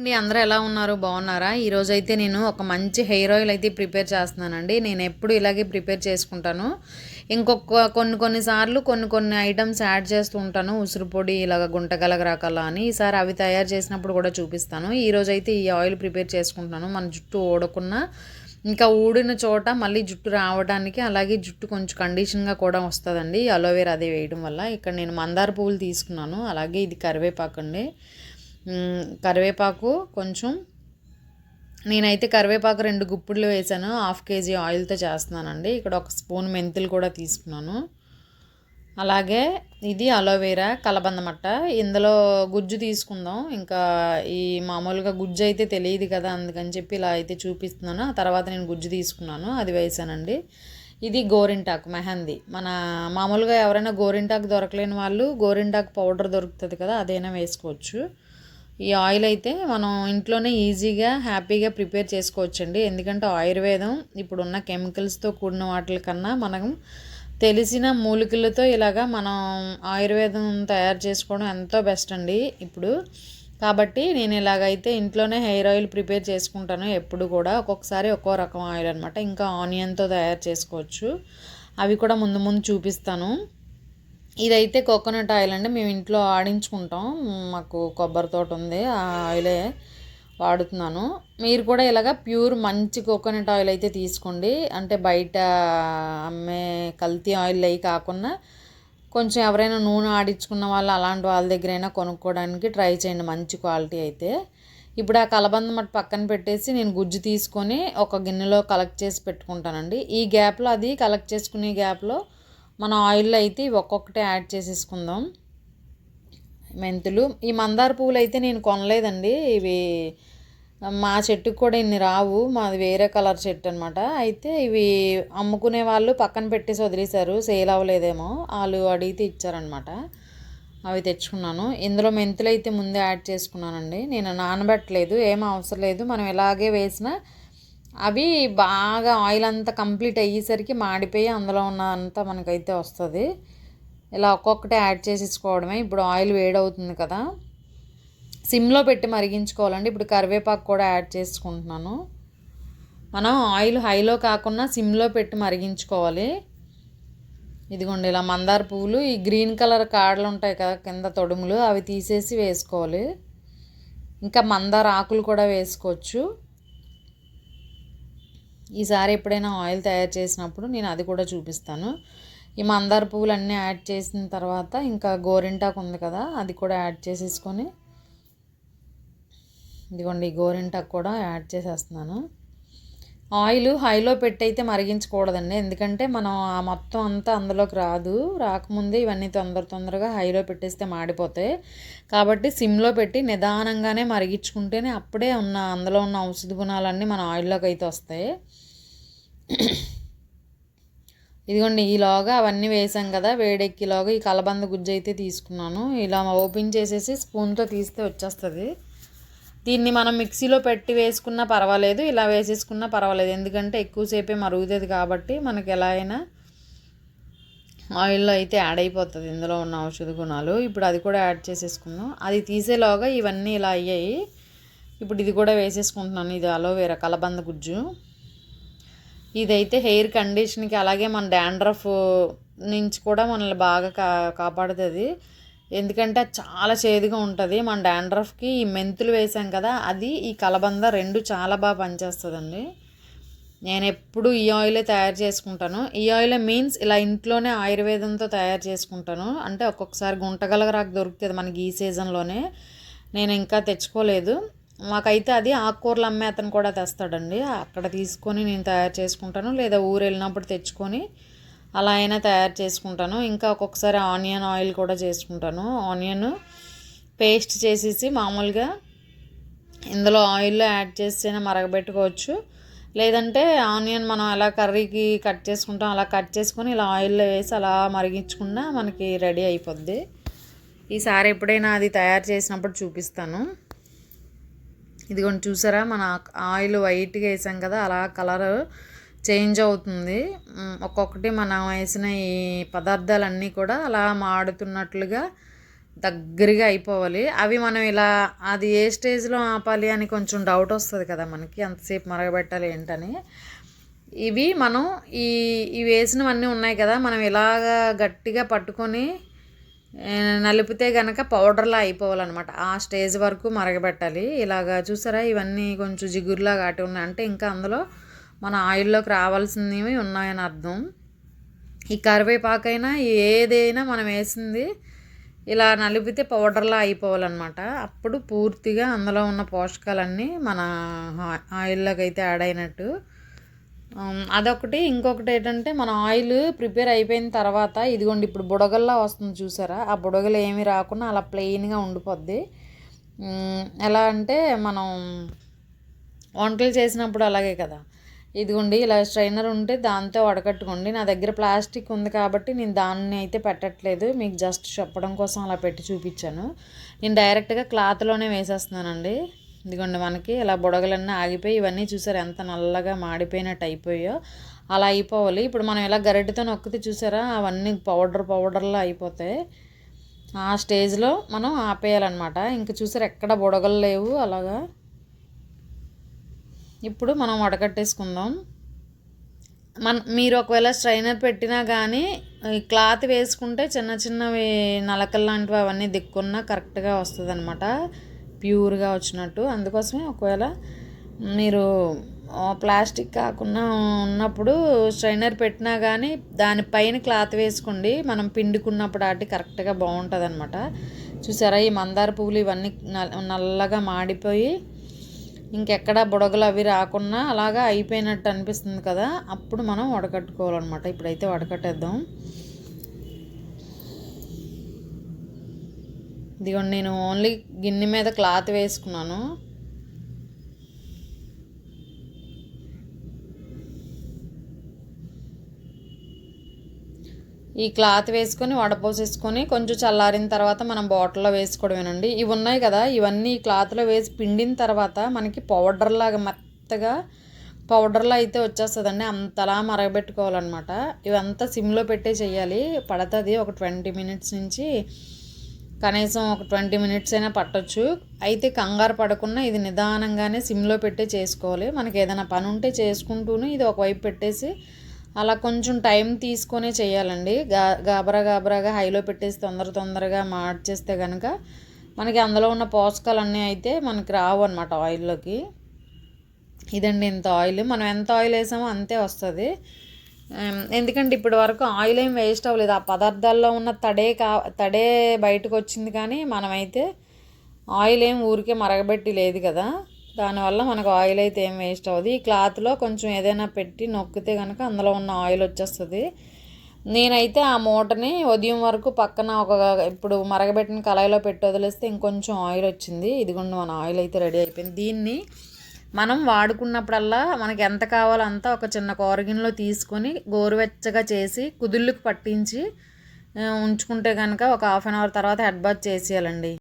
అండి అందరూ ఎలా ఉన్నారు? బాగున్నారా? ఈరోజు అయితే నేను ఒక మంచి హెయిర్ ఆయిల్ అయితే ప్రిపేర్ చేస్తున్నానండి. నేను ఎప్పుడు ఇలాగే ప్రిపేర్ చేసుకుంటాను. ఇంకొక కొన్ని కొన్నిసార్లు కొన్ని కొన్ని ఐటమ్స్ యాడ్ చేస్తూ ఉంటాను. ఉసురు పొడి ఇలాగ గుంటగలగ రకాల అని. ఈసారి అవి తయారు చేసినప్పుడు కూడా చూపిస్తాను. ఈరోజు అయితే ఈ ఆయిల్ ప్రిపేర్ చేసుకుంటున్నాను. మన జుట్టు ఓడకున్నా ఇంకా ఊడిన చోట మళ్ళీ జుట్టు రావడానికి అలాగే జుట్టు కొంచెం కండిషన్గా కూడా వస్తుందండి. అలోవేరా అది వేయడం వల్ల. ఇక్కడ నేను మందార పువ్వులు తీసుకున్నాను. అలాగే ఇది కరివేపాకు అండి కరివేపాకు కొంచెం. నేనైతే కరివేపాకు రెండు గుప్పుడులు వేసాను. హాఫ్ కేజీ ఆయిల్తో చేస్తున్నానండి. ఇక్కడ ఒక స్పూన్ మెంతులు కూడా తీసుకున్నాను. అలాగే ఇది అలోవేరా కలబందమట్ట ఇందులో గుజ్జు తీసుకుందాం. ఇంకా ఈ మామూలుగా గుజ్జు అయితే తెలియదు కదా అందుకని చెప్పి ఇలా అయితే చూపిస్తున్నాను. ఆ తర్వాత నేను గుజ్జు తీసుకున్నాను. అది వేసానండి. ఇది గోరింటాకు మెహందీ. మన మామూలుగా ఎవరైనా గోరింటాకు దొరకలేని వాళ్ళు గోరింటాకు పౌడర్ దొరుకుతుంది కదా అదైనా వేసుకోవచ్చు. ఈ ఆయిల్ అయితే మనం ఇంట్లోనే ఈజీగా హ్యాపీగా ప్రిపేర్ చేసుకోవచ్చండి. ఎందుకంటే ఆయుర్వేదం ఇప్పుడున్న కెమికల్స్తో కూడిన వాటి కన్నా మనం తెలిసిన మూలికలతో ఇలాగా మనం ఆయుర్వేదం తయారు చేసుకోవడం ఎంతో బెస్ట్ అండి ఇప్పుడు. కాబట్టి నేను ఇలాగైతే ఇంట్లోనే హెయిర్ ఆయిల్ ప్రిపేర్ చేసుకుంటాను. ఎప్పుడు కూడా ఒక్కొక్కసారి ఒక్కో రకం ఆయిల్ అనమాట ఇంకా ఆనియన్తో తయారు చేసుకోవచ్చు. అవి కూడా ముందు ముందు చూపిస్తాను. ఇదైతే కోకోనట్ ఆయిల్ అండి. మేము ఇంట్లో ఆడించుకుంటాం. మాకు కొబ్బరి తోట ఉంది. ఆ ఆయిలే వాడుతున్నాను. మీరు కూడా ఇలాగ ప్యూర్ మంచి కోకోనట్ ఆయిల్ అయితే తీసుకోండి. అంటే బయట అమ్మే కల్తీ ఆయిల్ అవి కాకుండా కొంచెం ఎవరైనా నూనె ఆడించుకున్న వాళ్ళు అలాంటి వాళ్ళ దగ్గరైనా కొనుక్కోవడానికి ట్రై చేయండి. మంచి క్వాలిటీ అయితే. ఇప్పుడు ఆ కలబంద మట్టి పక్కన పెట్టేసి నేను గుజ్జు తీసుకొని ఒక గిన్నెలో కలెక్ట్ చేసి పెట్టుకుంటానండి. ఈ గ్యాప్లో అది కలెక్ట్ చేసుకునే గ్యాప్లో మన ఆయిల్ అయితే ఒక్కొక్కటే ఒక్కొక్కటి యాడ్ చేసేసుకుందాం. మెంతులు. ఈ మందార పువ్వులు అయితే నేను కొనలేదండి. ఇవి మా చెట్టుకు కూడా ఇన్ని రావు. మాది వేరే కలర్ చెట్టు అనమాట అయితే ఇవి అమ్ముకునే వాళ్ళు పక్కన పెట్టేసి వదిలేశారు. సేల్ అవ్వలేదేమో. వాళ్ళు అడిగితే ఇచ్చారనమాట అవి తెచ్చుకున్నాను. ఇందులో మెంతులు అయితే ముందే యాడ్ చేసుకున్నానండి. నేను నానబెట్టలేదు. ఏం అవసరం లేదు. మనం ఇలాగే వేసినా అవి బాగా ఆయిల్ అంతా కంప్లీట్ అయ్యేసరికి మాడిపోయి అందులో ఉన్న అంతా మనకైతే వస్తుంది. ఇలా ఒక్కొక్కటి యాడ్ చేసేసుకోవడమే. ఇప్పుడు ఆయిల్ వేడవుతుంది కదా. సిమ్లో పెట్టి మరిగించుకోవాలండి. ఇప్పుడు కరివేపాకు కూడా యాడ్ చేసుకుంటున్నాను. మనం ఆయిల్ హైలో కాకుండా సిమ్లో పెట్టి మరిగించుకోవాలి. ఇదిగోండి ఇలా మందార పువ్వులు ఈ గ్రీన్ కలర్ కాడలు ఉంటాయి కదా కింద తొడుములు అవి తీసేసి వేసుకోవాలి. ఇంకా మందార ఆకులు కూడా వేసుకోవచ్చు. ఈసారి ఎప్పుడైనా ఆయిల్ తయారు చేసినప్పుడు నేను అది కూడా చూపిస్తాను. ఈ మందార పువ్వులు అన్నీ యాడ్ చేసిన తర్వాత ఇంకా గోరింటాకు ఉంది కదా అది కూడా యాడ్ చేసేసుకొని ఇదిగోండి ఈ గోరింటాకు కూడా యాడ్ చేసేస్తున్నాను. ఆయిల్ హైలో పెట్టి అయితే మరిగించకూడదండి. ఎందుకంటే మనం ఆ మొత్తం అంతా అందులోకి రాదు. రాకముందే ఇవన్నీ తొందర తొందరగా హైలో పెట్టేస్తే మాడిపోతాయి కాబట్టి సిమ్లో పెట్టి నిదానంగానే మరిగించుకుంటేనే అప్పుడే ఉన్న అందులో ఉన్న ఔషధ గుణాలన్నీ మన ఆయిల్లోకి అయితే వస్తాయి. ఇదిగోండి ఈలోగా అవన్నీ వేసాం కదా వేడెక్కిలోగా ఈ కలబంద గుజ్జు అయితే తీసుకున్నాను. ఇలా ఓపెన్ చేసేసి స్పూన్తో తీస్తే వచ్చేస్తుంది. దీన్ని మనం మిక్సీలో పెట్టి వేసుకున్నా పర్వాలేదు ఇలా వేసేసుకున్నా పర్వాలేదు. ఎందుకంటే ఎక్కువసేపే మరుగుతుంది కాబట్టి మనకి ఎలా అయినా ఆయిల్లో అయితే యాడ్ అయిపోతుంది ఇందులో ఉన్న ఔషధ గుణాలు. ఇప్పుడు అది కూడా యాడ్ చేసేసుకున్నాం అది తీసేలోగా ఇవన్నీ ఇలా అయ్యాయి. ఇప్పుడు ఇది కూడా వేసేసుకుంటున్నాను. ఇది అలోవేరా కలబంద గుజ్జు. ఇదైతే హెయిర్ కండిషన్కి అలాగే మన డాండ్రఫ్ నుంచి కూడా మనల్ని బాగా కా కాపాడుతుంది. ఎందుకంటే అది చాలా చేదుగా ఉంటుంది. మన డాండ్రఫ్కి ఈ మెంతులు వేసాం కదా అది ఈ కలబంద రెండు చాలా బాగా పనిచేస్తుందండి. నేను ఎప్పుడు ఈ ఆయిలే తయారు చేసుకుంటాను. ఈ ఆయిల్ మీన్స్ ఇలా ఇంట్లోనే ఆయుర్వేదంతో తయారు చేసుకుంటాను. అంటే ఒక్కొక్కసారి గుంటగలగరాకు దొరుకుతుంది మనకి ఈ సీజన్లోనే. నేను ఇంకా తెచ్చుకోలేదు. మాకైతే అది ఆకుకూరలు అమ్మే అతను కూడా తెస్తాడండి. అక్కడ తీసుకొని నేను తయారు చేసుకుంటాను. లేదా ఊరు వెళ్ళినప్పుడు తెచ్చుకొని అలా అయినా తయారు చేసుకుంటాను. ఇంకా ఒక్కొక్కసారి ఆనియన్ ఆయిల్ కూడా చేసుకుంటాను. ఆనియన్ పేస్ట్ చేసేసి మామూలుగా ఇందులో ఆయిల్లో యాడ్ చేసి మరగబెట్టుకోవచ్చు. లేదంటే ఆనియన్ మనం ఎలా కర్రీకి కట్ చేసుకుంటాం అలా కట్ చేసుకొని ఇలా ఆయిల్లో వేసి అలా మరిగించుకున్నా మనకి రెడీ అయిపోద్ది. ఈసారి ఎప్పుడైనా అది తయారు చేసినప్పుడు చూపిస్తాను. ఇదిగోండి చూసారా? మన ఆయిల్ వైట్గా వేసాం కదా అలా కలర్ చేంజ్ అవుతుంది. ఒక్కొక్కటి మనం వేసిన ఈ పదార్థాలన్నీ కూడా అలా మాడుతున్నట్లుగా దగ్గరగా అయిపోవాలి. అవి మనం ఇలా అది ఏ స్టేజ్లో ఆపాలి అని కొంచెం డౌట్ వస్తుంది కదా మనకి ఎంతసేపు మరగబెట్టాలి ఏంటని. ఇవి మనం ఈ ఇవి వేసినవన్నీ ఉన్నాయి కదా మనం ఇలాగా గట్టిగా పట్టుకొని నలిపితే కనుక పౌడర్లా అయిపోవాలన్నమాట. ఆ స్టేజ్ వరకు మరగబెట్టాలి. ఇలాగా చూసారా? ఇవన్నీ కొంచెం జిగురులాగా అటు ఉన్నాయి. అంటే ఇంకా అందులో మన ఆయిల్లోకి రావాల్సినవి ఉన్నాయని అర్థం. ఈ కరివేపాకైనా ఏదైనా మనం వేసింది ఇలా నలిపితే పౌడర్లా అయిపోవాలన్నమాట. అప్పుడు పూర్తిగా అందులో ఉన్న పోషకాలన్నీ మన ఆయిల్లోకి అయితే యాడ్ అయినట్టు. అదొకటి. ఇంకొకటి ఏంటంటే మన ఆయిల్ ప్రిపేర్ అయిపోయిన తర్వాత ఇదిగోండి ఇప్పుడు బుడగల్లా వస్తుంది చూసారా? ఆ బుడగలు ఏమీ రాకుండా అలా ప్లెయిన్గా ఉండిపోద్ది. ఎలా అంటే మనం వంటలు చేసినప్పుడు అలాగే కదా. ఇదిగోండి ఇలా స్ట్రైనర్ ఉంటే దాంతో వడకట్టుకోండి నా దగ్గర ప్లాస్టిక్ ఉంది కాబట్టి నేను దాన్ని అయితే పెట్టట్లేదు. మీకు జస్ట్ చెప్పడం కోసం అలా పెట్టి చూపించాను. నేను డైరెక్ట్గా క్లాత్లోనే వేసేస్తున్నానండి. ఇదిగోండి మనకి ఇలా బుడగలన్నీ ఆగిపోయి ఇవన్నీ చూసారు ఎంత నల్లగా మాడిపోయినట్టు అయిపోయో. అలా అయిపోవాలి. ఇప్పుడు మనం ఇలా గరిటెతో నొక్కితే చూసారా అవన్నీ పౌడర్ పౌడర్లా అయిపోతాయి. ఆ స్టేజ్లో మనం ఆపేయాలన్నమాట. ఇంక చూసారు ఎక్కడ బుడగలు లేవు అలాగా. ఇప్పుడు మనం వడకట్టేసుకుందాం. మన మీరు ఒకవేళ స్ట్రైనర్ పెట్టినా కానీ క్లాత్ వేసుకుంటే చిన్న చిన్నవి నలకలు లాంటివి అవన్నీ దిక్కున్నా కరెక్ట్గా వస్తుంది అనమాట ప్యూర్గా వచ్చినట్టు. అందుకోసమే ఒకవేళ మీరు ప్లాస్టిక్ కాకుండా ఉన్నప్పుడు స్ట్రైనర్ పెట్టినా కానీ దానిపైన క్లాత్ వేసుకోండి. మనం పిండుకున్నప్పుడు ఆటి కరెక్ట్గా బాగుంటుంది అనమాట చూసారా ఈ మందార పువ్వులు ఇవన్నీ నల్- నల్లగా మాడిపోయి ఇంకెక్కడ బుడగలు అవి రాకుండా అలాగా అయిపోయినట్టు అనిపిస్తుంది కదా అప్పుడు మనం వడకట్టుకోవాలన్నమాట. ఇప్పుడైతే వడకట్టేద్దాం. ఇదిగోండి నేను ఓన్లీ గిన్నె మీద క్లాత్ వేసుకున్నాను. ఈ క్లాత్ వేసుకొని వడపోసేసుకొని కొంచెం చల్లారిన తర్వాత మనం బాటిల్లో వేసుకోవడమేనండి. ఇవి ఉన్నాయి కదా ఇవన్నీ ఈ క్లాత్లో వేసి పిండిన తర్వాత మనకి పౌడర్ లాగా మెత్తగా పౌడర్లో అయితే వచ్చేస్తుందండి. అంతలా మరగబెట్టుకోవాలన్నమాట. ఇవంతా సిమ్లో పెట్టే చేయాలి పడుతుంది ఒక ట్వంటీ మినిట్స్ నుంచి. కనీసం ఒక ట్వంటీ మినిట్స్ అయినా పట్టొచ్చు. అయితే కంగారు పడకుండా ఇది నిదానంగానే సిమ్లో పెట్టే చేసుకోవాలి. మనకి ఏదైనా పని ఉంటే చేసుకుంటూనే ఇది ఒకవైపు పెట్టేసి అలా కొంచెం టైం తీసుకొని చేయాలండి. గా గాబరా గాబరాగా హైలో పెట్టేసి తొందర తొందరగా మార్చేస్తే కనుక మనకి అందులో ఉన్న పోషకాలన్నీ అయితే మనకి రావు అనమాట ఆయిల్లోకి. ఇదండి ఇంత ఆయిల్. మనం ఎంత ఆయిల్ వేసామో అంతే వస్తుంది. ఎందుకంటే ఇప్పటి వరకు ఆయిల్ ఏం వేస్ట్ అవ్వలేదు. ఆ పదార్థాల్లో ఉన్న తడే కా తడే బయటకు వచ్చింది కానీ మనమైతే ఆయిల్ ఏం ఊరికే మరగబెట్టి లేదు కదా. దానివల్ల మనకు ఆయిల్ అయితే ఏం వేస్ట్ అవ్వదు. ఈ క్లాత్లో కొంచెం ఏదైనా పెట్టి నొక్కితే కనుక అందులో ఉన్న ఆయిల్ వచ్చేస్తుంది. నేనైతే ఆ మూటని ఉదయం వరకు పక్కన ఒక ఇప్పుడు మరగబెట్టిన కళాయిలో పెట్టి వదిలేస్తే ఇంకొంచెం ఆయిల్ వచ్చింది. ఇదిగోండి మన ఆయిల్ అయితే రెడీ అయిపోయింది. దీన్ని మనం వాడుకున్నప్పుడల్లా మనకి ఎంత కావాలో అంత ఒక చిన్న కూరగిన్నెలో తీసుకొని గోరువెచ్చగా చేసి కుదుళ్ళకి పట్టించి ఉంచుకుంటే కనుక ఒక హాఫ్ అన్ అవర్ తర్వాత హెడ్ బాత్ చేసేయాలండి.